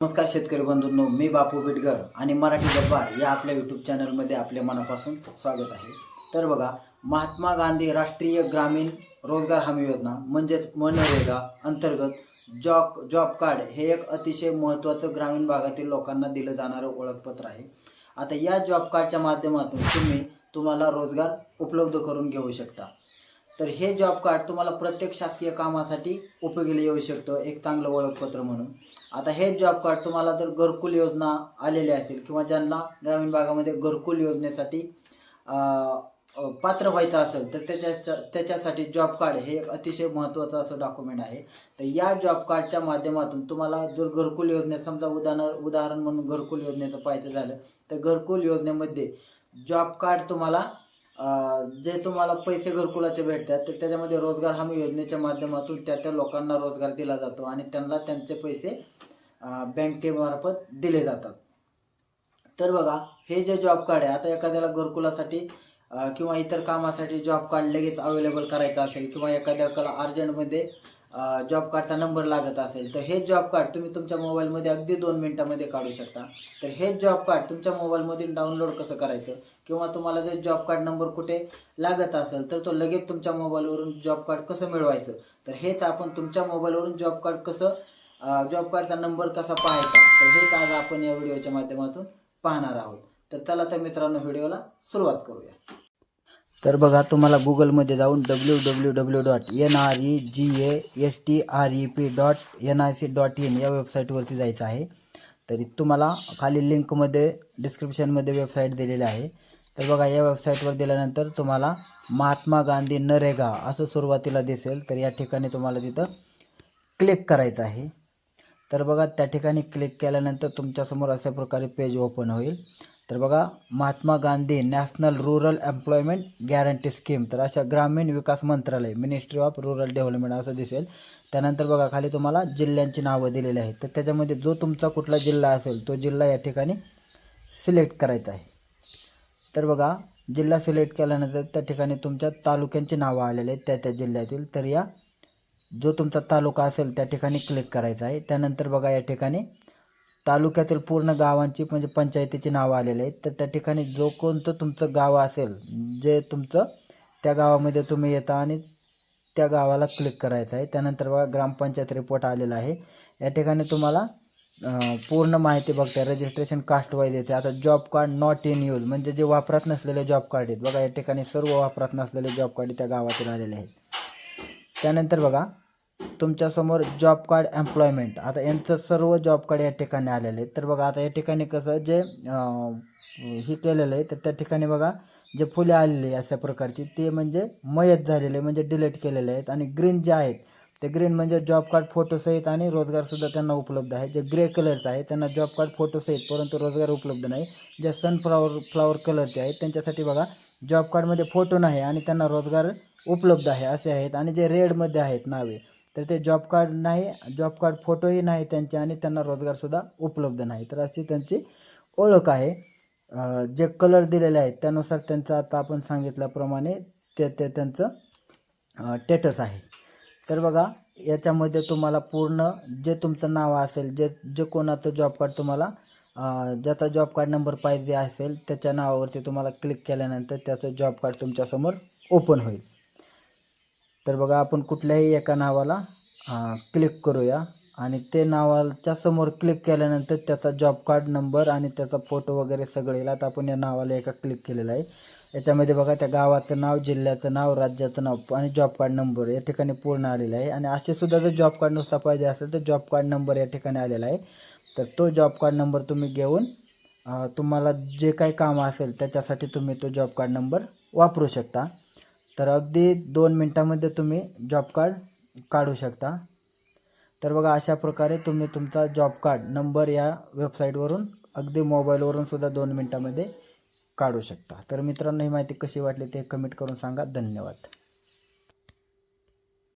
नमस्कार शेतकरी बंधूंनो मी बापू बिटगर आणि मराठी गब्बार या आपल्या यूट्यूब चॅनलमध्ये आपल्या मनापासून स्वागत आहे. तर बघा महात्मा गांधी राष्ट्रीय ग्रामीण रोजगार हमी योजना म्हणजेच मनरेगा अंतर्गत जॉब जॉब कार्ड हे एक अतिशय महत्त्वाचं ग्रामीण भागातील लोकांना दिलं जाणारं ओळखपत्र आहे. आता या जॉब कार्डच्या माध्यमातून तुम्ही तुम्हाला रोजगार उपलब्ध करून घेऊ शकता. तर हे जॉब कार्ड तुम्हाला प्रत्येक शासकीय कामासाठी उपयोगी येऊ शकतं एक चांगलं ओळखपत्र म्हणून. आता हे जॉब कार्ड तुम्हाला जर घरकुल योजना आलेली असेल किंवा ज्यांना ग्रामीण भागामध्ये घरकुल योजनेसाठी पात्र व्हायचं असेल तर त्याच्या त्याच्यासाठी जॉब कार्ड हे एक अतिशय महत्त्वाचं असं डॉक्युमेंट आहे. तर या जॉब कार्डच्या माध्यमातून तुम्हाला जर घरकुल योजने समजा उदाहरण उदाहरण म्हणून घरकुल योजनेचं पाहायचं झालं तर घरकुल योजनेमध्ये जॉब कार्ड तुम्हाला जे तुम्हाला पैसे घरकुलाचे भेटतात तर त्याच्यामध्ये रोजगार हमी योजनेच्या माध्यमातून त्या त्या लोकांना रोजगार दिला जातो आणि त्यांना त्यांचे पैसे बँकेमार्फत दिले जातात. तर बघा हे जे जॉब कार्ड आहे आता एखाद्याला घरकुलासाठी किंवा इतर कामासाठी जॉब कार्ड लगेच अवेलेबल करायचं असेल किंवा एखाद्याला अर्जंटमध्ये जॉब कार्डचा नंबर लागत असेल तर हे जॉब कार्ड तुम्ही तुमच्या मोबाईलमध्ये अगदी दोन मिनटामध्ये काढू शकता. तर हे जॉब कार्ड तुमच्या मोबाईलमधून डाउनलोड कसं करायचं? किंवा तुम्हाला जर जॉब कार्ड नंबर कुठे लागत असेल तर तो लगेच तुमच्या मोबाईलवरून जॉब कार्ड कसं मिळवायचं? तर हेच आपण तुमच्या मोबाईलवरून जॉब कार्ड कसं जॉब कार्डचा नंबर कसा पाहायचा? तर हेच आज आपण या व्हिडिओच्या माध्यमातून पाहणार आहोत. तर चला तर मित्रांनो व्हिडिओला सुरुवात करूया. तर बघा तुम्हाला गुगलमध्ये जाऊन W W W dot N R E G A S T R E P dot N I C dot in या वेबसाईटवरती जायचं आहे. तरी तुम्हाला खाली लिंकमध्ये डिस्क्रिप्शनमध्ये वेबसाईट दिलेली आहे. तर बघा या वेबसाईटवर दिल्यानंतर तुम्हाला महात्मा गांधी नरेगा असं सुरुवातीला दिसेल. तर या ठिकाणी तुम्हाला तिथं क्लिक करायचं आहे. तर बघा त्या ठिकाणी क्लिक केल्यानंतर तुमच्यासमोर अशा प्रकारे पेज ओपन होईल. तर बघा Mahatma Gandhi national rural employment guarantee scheme. तर अशा ग्रामीण विकास मंत्रालय मिनिस्ट्री ऑफ रुरल डेव्हलपमेंट असं दिसेल. त्यानंतर बघा खाली तुम्हाला जिल्ह्यांची नावं दिलेली आहेत. तर त्याच्यामध्ये जो तुमचा कुठला जिल्हा असेल तो जिल्हा या ठिकाणी सिलेक्ट करायचा आहे. तर बघा जिल्हा सिलेक्ट केल्यानंतर त्या ठिकाणी तुमच्या तालुक्यांची नावं आलेली आहेत त्या त्या जिल्ह्यातील. तर या जो तुमचा तालुका असेल त्या ठिकाणी क्लिक करायचा आहे. त्यानंतर बघा या ठिकाणी तालुक्यातील पूर्ण गावांची म्हणजे पंचायतीची नावं आलेली आहेत. तर त्या ठिकाणी जो कोणतं तुमचं गाव असेल जे तुमचं त्या गावामध्ये तुम्ही येता आणि त्या गावाला क्लिक करायचं आहे. त्यानंतर बघा ग्रामपंचायत रिपोर्ट आलेला आहे. या ठिकाणी तुम्हाला पूर्ण माहिती बघताय रजिस्ट्रेशन कास्ट वाईज येते. आता job card not in use म्हणजे जे वापरात नसलेले जॉब कार्ड आहेत. बघा या ठिकाणी सर्व वापरात नसलेले जॉब कार्ड त्या गावातील आलेले आहेत. त्यानंतर बघा तुमच्यासमोर जॉब कार्ड एम्प्लॉयमेंट आता यांचं सर्व जॉब कार्ड या ठिकाणी आलेले आहेत. तर बघा आता या ठिकाणी कसं जे हे केलेलं आहे तर त्या ठिकाणी बघा जे फुले आलेली आहे अशा प्रकारची ते म्हणजे मयत झालेले म्हणजे डिलीट केलेले आहेत. आणि ग्रीन जे आहेत ते ग्रीन म्हणजे जॉब कार्ड फोटोसहित आणि रोजगारसुद्धा त्यांना उपलब्ध आहे. जे ग्रे कलरचं आहे त्यांना जॉब कार्ड फोटोसहित परंतु रोजगार उपलब्ध नाही. जे सनफ्लॉवर फ्लॉवर कलरचे आहेत त्यांच्यासाठी बघा जॉब कार्डमध्ये फोटो नाही आणि त्यांना रोजगार उपलब्ध आहे असे आहेत. आणि जे रेडमध्ये आहेत नावे तर ते जॉब कार्ड नाही जॉब कार्ड फोटोही नाही त्यांचे आणि त्यांना रोजगारसुद्धा उपलब्ध नाही. तर अशी त्यांची ओळख आहे. जे कलर दिलेले आहेत त्यानुसार त्यांचं आता आपण सांगितल्याप्रमाणे ते ते त्यांचं टेटस आहे. तर बघा याच्यामध्ये तुम्हाला पूर्ण जे तुमचं नाव असेल जे जे कोणाचं जॉब कार्ड तुम्हाला ज्याचा जॉब कार्ड नंबर पाहिजे असेल त्याच्या नावावरती तुम्हाला क्लिक केल्यानंतर त्याचं जॉब कार्ड तुमच्यासमोर ओपन होईल. तर बघा आपण कुठल्याही एका नावाला क्लिक करूया. आणि ते नावाच्या समोर क्लिक केल्यानंतर त्याचा जॉब कार्ड नंबर आणि त्याचा फोटो वगैरे सगळं येईल आता आपण या नावाला एका क्लिक केलेला आहे. याच्यामध्ये बघा त्या गावाचं नाव जिल्ह्याचं नाव राज्याचं नाव आणि जॉब कार्ड नंबर या ठिकाणी पूर्ण आलेलं आहे. आणि असे सुद्धा जर जॉब कार्ड नुसता पाहिजे असेल तर जॉब कार्ड नंबर या ठिकाणी आलेला आहे. तर तो जॉब कार्ड नंबर तुम्ही घेऊन तुम्हाला जे काही काम असेल त्याच्यासाठी तुम्ही तो जॉब कार्ड नंबर वापरू शकता. तर अगदी दोन मिनटामध्ये तुम्ही जॉब कार्ड काढू शकता. तर बघा अशा प्रकारे तुम्ही तुमचा जॉब कार्ड नंबर या वेबसाईटवरून अगदी मोबाईलवरून सुद्धा दोन मिनटामध्ये काढू शकता. तर मित्रांनो ही माहिती कशी वाटली ते कमेंट करून सांगा. धन्यवाद.